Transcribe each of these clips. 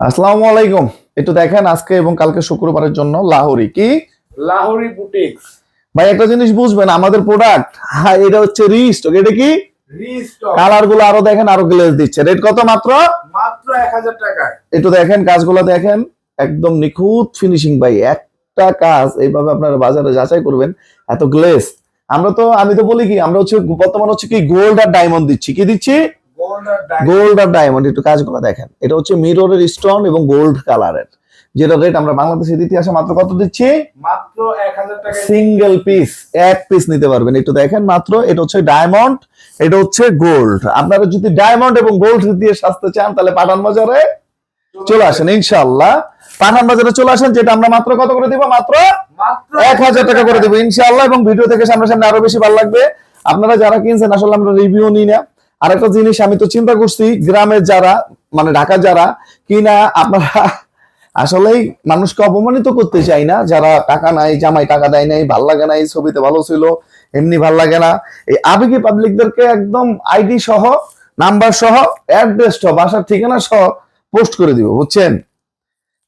আসসালামু আলাইকুম। একটু দেখেন আজকে এবং কালকে শুক্রবারের জন্য লাহোরি কি? লাহোরি বুটিক্স ভাই একটা জিনিস বুঝবেন আমাদের প্রোডাক্ট হ্যাঁ এটা হচ্ছে রিস্টক এটা কি? কালারগুলো আরও দেখেন আরও গ্লেজ দিচ্ছে। রেট কত মাত্র? মাত্র এক হাজার একটু দেখেন কাজগুলো দেখেন। একদম নিখুঁত ফিনিশিং ভাই একটা কাজ এইভাবে আপনারা বাজারে যাচাই করবেন এত গ্লেজ আমরা তো আমি তো বলি কি আমরা হচ্ছে বর্তমান হচ্ছে কি গোল্ড আর ডায়মন্ড দিচ্ছি। কি দিচ্ছি? গোল্ড আর ডায়মন্ড একটু কাজগুলো দেখেন। এটা হচ্ছে মিররের স্টোন এবং গোল্ড কালারের যেটা রেট আমরা বাংলাদেশের ইতিহাসে মাত্র কত দিচ্ছি? মাত্র টাকায় সিঙ্গেল পিস এক পিস নিতে পারবেন। একটু দেখেন মাত্র এটা হচ্ছে ডায়মন্ড এটা হচ্ছে গোল্ড আপনারা যদি ডায়মন্ড এবং গোল্ড দিয়ে সাজতে চান তাহলে পাঠান বাজারে চলে আসেন। ইনশাআল্লাহ। পাঠান বাজারে চলে আসেন যেটা আমরা মাত্র কত করে দিব? মাত্র এক হাজার টাকা করে দেবো ইনশাআল্লাহ। এবং ভিডিও থেকে সামনাসামনি আরও বেশি ভালো লাগবে। আপনারা যারা কিনছেন আসলে আমরা রিভিউ নিই না। আর একটা জিনিস আমি তো চিন্তা করছি, গ্রামের যারা মানে ঢাকার যারা, কিনা আপনারা আসলেই মানুষকে অপমানিত করতে চাই না? যারা টাকা নাই, জামাই টাকা দেয় নাই, ভালো লাগে না এই ছবিতে ভালো ছিল, এমনি ভালো লাগে না। এই আবেগী পাবলিকদেরকে একদম আইডি সহ, নাম্বার সহ অ্যাড্রেস সহ, বাসার ঠিকানা সহ পোস্ট করে দিব, বুঝছেন?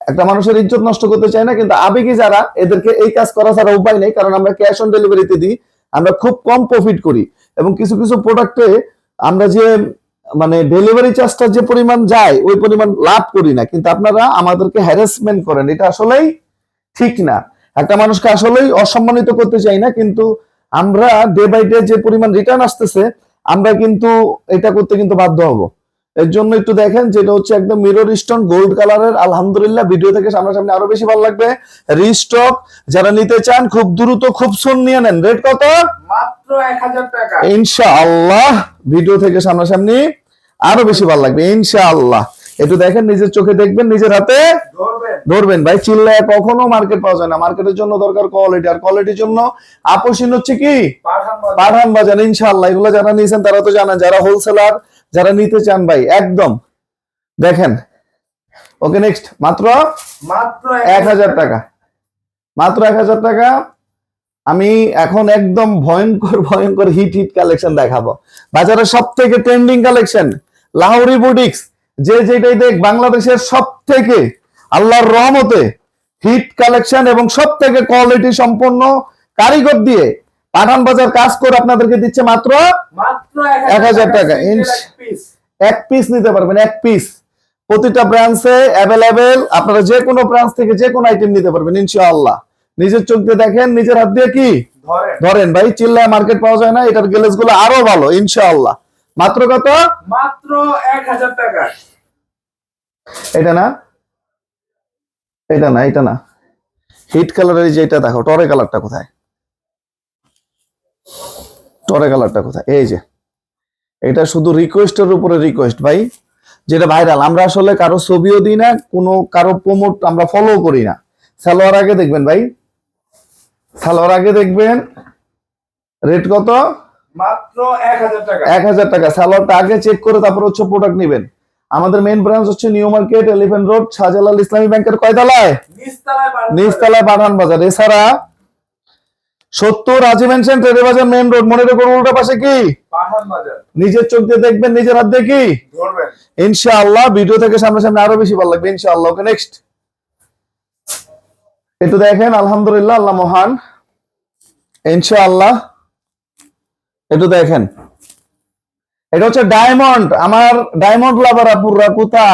একটা মানুষের ইজ্জত নষ্ট করতে চাই না, কিন্তু আবেগী যারা, এদেরকে এই কাজ করা ছাড়া উপায় নেই, কারণ আমরা ক্যাশ অন ডেলিভারিতে দিই, আমরা খুব কম প্রফিট করি। এবং কিছু কিছু প্রোডাক্টে আমরা যে মানে ডেলিভারি চার্জটা যে পরিমাণ যায়, ওই পরিমাণ লাভ করি না। কিন্তু আপনারা আমাদেরকে হ্যারাসমেন্ট করেন। এটা আসলেই ঠিক না। একটা মানুষকে আসলেই অসম্মানিত করতে চাই না, কিন্তু আমরা ডে বাই ডে যে পরিমাণ রিটার্ন আসতেছে, আমরা কিন্তু এটা করতে কিন্তু বাধ্য হব। এর জন্য একটু দেখেন যেটা হচ্ছে একদম মিরর স্টোন গোল্ড কালারের আলহামদুলিল্লাহ ভিডিও থেকে সামনাসামনি আরও বেশি ভালো লাগবে। রিস্টক যারা নিতে চান, খুব দ্রুত, খুব সুন নিয়ে নেন। রেট কত? ইনশাআল্লাহ ভিডিও থেকে সামনাসামনি আরও বেশি ভালো লাগবে ইনশাআল্লাহ। একটু দেখেন নিজের চোখে দেখবেন নিজের হাতে ধরবেন। ভাই চিল্লায় কখনো মার্কেট পাওয়া যায় না। মার্কেটের জন্য দরকার কোয়ালিটি আর কোয়ালিটির জন্য আপোষহীন হচ্ছে কি? পাঠান বাজার। ইনশাআল্লাহ। এগুলো যারা নিয়েছেন তারা তো জানেন যারা হোলসেলার যারা নিতে চান ভাই একদম। দেখেন ওকে নেক্সট মাত্র মাত্র এক হাজার টাকা। মাত্র এক হাজার টাকা আমি এখন একদম ভয়ঙ্কর ভয়ঙ্কর হিট হিট কালেকশন দেখাবো। বাজারের সব থেকে ট্রেন্ডিং কালেকশন লাহোরি বুটিক্স যে যেটাই দেখ বাংলাদেশের সব থেকে আল্লাহর রহমতে হিট কালেকশন এবং সব থেকে কোয়ালিটি সম্পন্ন কারিগর দিয়ে পাঠান বাজার কাজ করে আপনাদেরকে দিচ্ছে মাত্র এক হাজার টাকা। পিস এক পিস নিতে পারবেন এক পিস প্রতিটা ব্রাঞ্চে অ্যাভেলেবেল আপনারা যে কোনো ব্রাঞ্চ থেকে যে কোনো আইটেম নিতে পারবেন ইনশাআল্লাহ। নিজের চোখ দিয়ে দেখেন নিজের হাত দিয়ে কি? ধরেন। ভাই চিল্লায় মার্কেট পাওয়া যায় না এটার গ্লেজগুলো আরও ভালো ইনশাআল্লাহ। মাত্র কত? মাত্র এক হাজার টাকা। এটা না? এটা না এটা না। হিট কালারের যেটা দেখো টরে কালারটা কোথায়? টরে কালারটা কোথায়? এই যে। এটা শুধু রিকোয়েস্টের উপরে রিকোয়েস্ট ভাই। যেটা ভাইরাল আমরা আসলে কারও ছবিও দিই না কোনো কারও প্রমোট আমরা ফলো করি না। সালোয়ার আগে দেখবেন ভাই। সালোয়ার আগে দেখবেন। রেট কত? মাত্র এক হাজার টাকা। সালোয়ারটা আগে চেক করে তারপর হচ্ছে প্রোডাক্ট নেবেন। আমাদের মেইন ব্রাঞ্চ হচ্ছে New Market Elephant Road Shahjalal Islami ব্যাংকের কয়তলায়? নিচতলায় পাঠান বাজার। এছাড়া সত্তর আজি মেনশন ট্রেডে বাজার মেইন রোড মনে রেখো উল্টা পাশে কি? নিজের চোখ দিয়ে দেখবেন নিজের হাত দিয়ে কি? ইনশাআল্লাহ ভিডিও থেকে সামনে সামনে আরও বেশি ভালো লাগবে। ইনশাআল্লাহ ওকে নেক্সট একটু দেখেন, আলহামদুলিল্লাহ, আল্লাহ মহান। ইনশাআল্লাহ। একটু দেখেন। এটা হচ্ছে ডায়মন্ড। আমার ডায়মন্ড লাভার আপুররা কোথায়?